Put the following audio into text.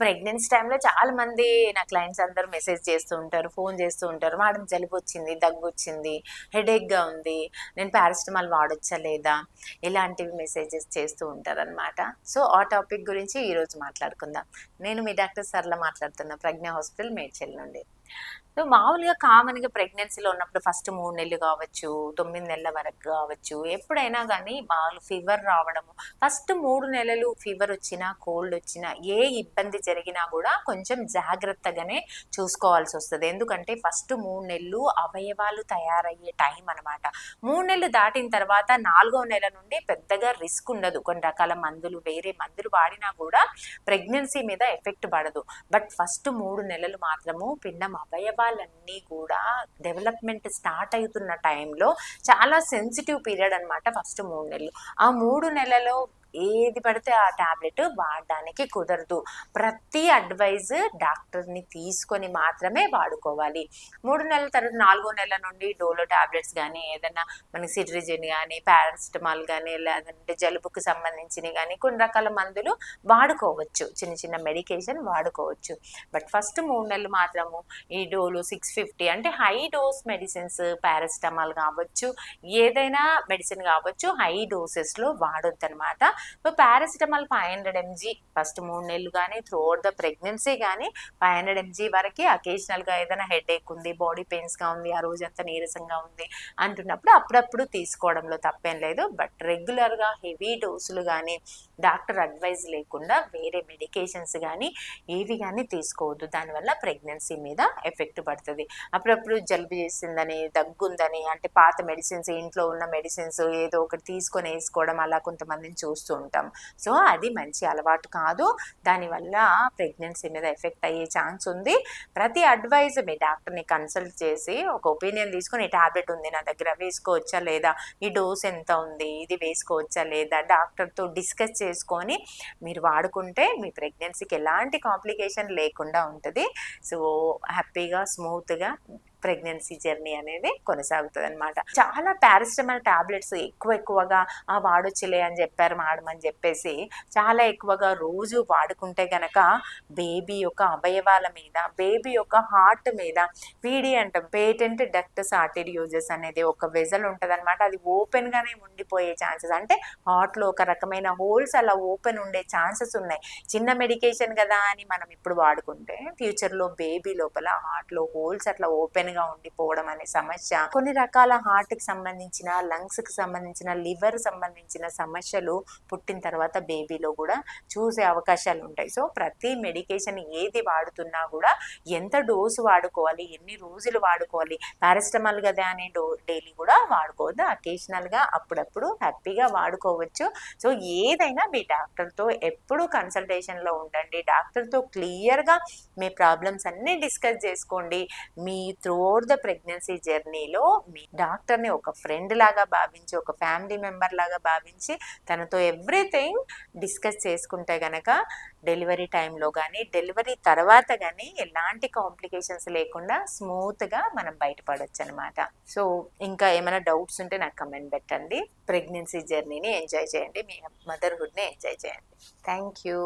Pregnancy టైంలో చాలా మంది నా క్లయింట్స్ అందరూ మెసేజ్ చేస్తూ ఉంటారు ఫోన్ చేస్తూ ఉంటారు. మేడం జలుబు వచ్చింది దగ్గు వచ్చింది హెడేక్గా ఉంది నేను పారాసిటమాల్ వాడొచ్చా లేదా? ఇలాంటివి మెసేజెస్ చేస్తూ ఉంటారు అనమాట సో ఆ టాపిక్ గురించి ఈరోజు మాట్లాడుకుందాం. నేను మీ డాక్టర్ సర్ల మాట్లాడుతున్నా ప్రజ్ఞ హాస్పిటల్ మేడ్చెల్ నుండి. సో మామూలుగా కామన్గా ప్రెగ్నెన్సీలో ఉన్నప్పుడు ఫస్ట్ మూడు నెలలు కావచ్చు తొమ్మిది నెలల వరకు కావచ్చు ఎప్పుడైనా కానీ మామూలు ఫీవర్ రావడము ఫస్ట్ మూడు నెలలు ఫీవర్ వచ్చినా కోల్డ్ వచ్చినా ఏ ఇబ్బంది జరిగినా కూడా కొంచెం జాగ్రత్తగానే చూసుకోవాల్సి వస్తుంది. ఎందుకంటే ఫస్ట్ మూడు నెలలు అవయవాలు తయారయ్యే టైం అనమాట మూడు నెలలు దాటిన తర్వాత నాలుగో నెల నుండి పెద్దగా రిస్క్ ఉండదు. కొన్ని రకాల మందులు వేరే మందులు వాడినా కూడా ప్రెగ్నెన్సీ మీద ఎఫెక్ట్ పడదు. బట్ ఫస్ట్ మూడు నెలలు మాత్రము పిండం అవయవాలన్నీ కూడా డెవలప్మెంట్ స్టార్ట్ అవుతున్న టైంలో చాలా సెన్సిటివ్ పీరియడ్ అనమాట ఫస్ట్ మూడు నెలలు. ఆ మూడు నెలలో ఏది పడితే ఆ టాబ్లెట్ వాడడానికి కుదరదు. ప్రతి అడ్వైజ్ డాక్టర్ని తీసుకొని మాత్రమే వాడుకోవాలి. మూడు నెలల తర్వాత నాలుగో నెల నుండి డోలో టాబ్లెట్స్ కానీ ఏదైనా మనకి సిట్రిజిన్ కానీ పారాసిటమాల్ కానీ లేదంటే జలుబుకు సంబంధించినవి కానీ కొన్ని రకాల మందులు వాడుకోవచ్చు. చిన్న చిన్న మెడికేషన్ వాడుకోవచ్చు. బట్ ఫస్ట్ మూడు నెలలు మాత్రము ఈ డోలో సిక్స్ ఫిఫ్టీ అంటే హై డోస్ మెడిసిన్స్ పారాసిటమాల్ కావచ్చు ఏదైనా మెడిసిన్ కావచ్చు హై డోసెస్లో వాడొద్దు ఇప్పుడు paracetamol five hundred MG first మూడు నెలలు కానీ త్రూ అవుట్ ద ప్రెగ్నెన్సీ కానీ ఫైవ్ హండ్రెడ్ ఎంజీ వరకు అకేషనల్గా ఏదైనా హెడ్ ఏక్ ఉంది బాడీ పెయిన్స్గా ఉంది ఆ రోజు అంతా నీరసంగా ఉంది అంటున్నప్పుడు అప్పుడప్పుడు తీసుకోవడంలో తప్పేం లేదు. బట్ రెగ్యులర్గా హెవీ డోసులు కానీ డాక్టర్ అడ్వైజ్ లేకుండా వేరే మెడికేషన్స్ కానీ ఏవి కానీ తీసుకోవద్దు. దానివల్ల ప్రెగ్నెన్సీ మీద ఎఫెక్ట్ పడుతుంది. అప్పుడప్పుడు జలుబు చేసిందని దగ్గుందని అంటే పాత మెడిసిన్స్ ఇంట్లో ఉన్న మెడిసిన్స్ ఏదో ఒకటి తీసుకొని వేసుకోవడం అలా కొంతమందిని చూస్తూ ఉంటాం సో అది మంచి అలవాటు కాదు. దానివల్ల ప్రెగ్నెన్సీ మీద ఎఫెక్ట్ అయ్యే ఛాన్స్ ఉంది. ప్రతి అడ్వైజ్ మీ డాక్టర్ని కన్సల్ట్ చేసి ఒక ఒపీనియన్ తీసుకొని ఈ టాబ్లెట్ ఉంది నా దగ్గర వేసుకోవచ్చా లేదా? ఈ డోస్ ఎంత ఉంది? ఇది వేసుకోవచ్చా లేదా? డాక్టర్తో డిస్కస్ చేసుకొని మీరు వాడుకుంటే మీ ప్రెగ్నెన్సీకి ఎలాంటి కాంప్లికేషన్ లేకుండా ఉంటుంది. సో హ్యాపీగా స్మూత్గా ప్రెగ్నెన్సీ జర్నీ అనేది కొనసాగుతుంది అనమాట చాలా పారాసిటమాల్ టాబ్లెట్స్ ఎక్కువ ఎక్కువగా ఆ వాడొచ్చులే అని చెప్పారు మాడమని అని చెప్పేసి చాలా ఎక్కువగా రోజు వాడుకుంటే గనక బేబీ యొక్క అవయవాల మీద బేబీ యొక్క హార్ట్ మీద పీడి అంటాం పేటెంట్ డక్టస్ ఆర్టెరియోజెస్ అనేది ఒక వెజల్ ఉంటుంది అనమాట అది ఓపెన్గానే ఉండిపోయే ఛాన్సెస్ అంటే హార్ట్లో ఒక రకమైన హోల్స్ అలా ఓపెన్ ఉండే ఛాన్సెస్ ఉన్నాయి. చిన్న మెడికేషన్ కదా అని మనం ఇప్పుడు వాడుకుంటే ఫ్యూచర్లో బేబీ లోపల హార్ట్లో హోల్స్ అట్లా ఓపెన్ గా ఉండిపోవడం అనే సమస్య. కొన్ని రకాల హార్ట్కి సంబంధించిన లంగ్స్కి సంబంధించిన లివర్ సంబంధించిన సమస్యలు పుట్టిన తర్వాత బేబీలో కూడా చూసే అవకాశాలు ఉంటాయి. సో ప్రతి మెడికేషన్ ఏది వాడుతున్నా కూడా ఎంత డోసు వాడుకోవాలి ఎన్ని రోజులు వాడుకోవాలి పారాసిటమాల్ కదా అనే డో డైలీ కూడా వాడుకోవద్దు. అకేషనల్గా అప్పుడప్పుడు హ్యాపీగా వాడుకోవచ్చు. సో ఏదైనా మీ డాక్టర్తో ఎప్పుడు కన్సల్టేషన్లో ఉండండి. డాక్టర్తో క్లియర్గా మీ ప్రాబ్లమ్స్ అన్ని డిస్కస్ చేసుకోండి. మీ త్రూ త్రూఅవుట్ ద ప్రెగ్నెన్సీ జర్నీలో మీ డాక్టర్ని ఒక ఫ్రెండ్ లాగా భావించి ఒక ఫ్యామిలీ మెంబర్ లాగా భావించి తనతో ఎవ్రీథింగ్ డిస్కస్ చేసుకుంటే గనక డెలివరీ టైంలో కానీ డెలివరీ తర్వాత కానీ ఎలాంటి కాంప్లికేషన్స్ లేకుండా స్మూత్గా మనం బయటపడవచ్చు అనమాట సో ఇంకా ఏమైనా డౌట్స్ ఉంటే నాకు కమెంట్ పెట్టండి. ప్రెగ్నెన్సీ జర్నీని ఎంజాయ్ చేయండి. మీ మదర్హుడ్ని ఎంజాయ్ చేయండి. Thank you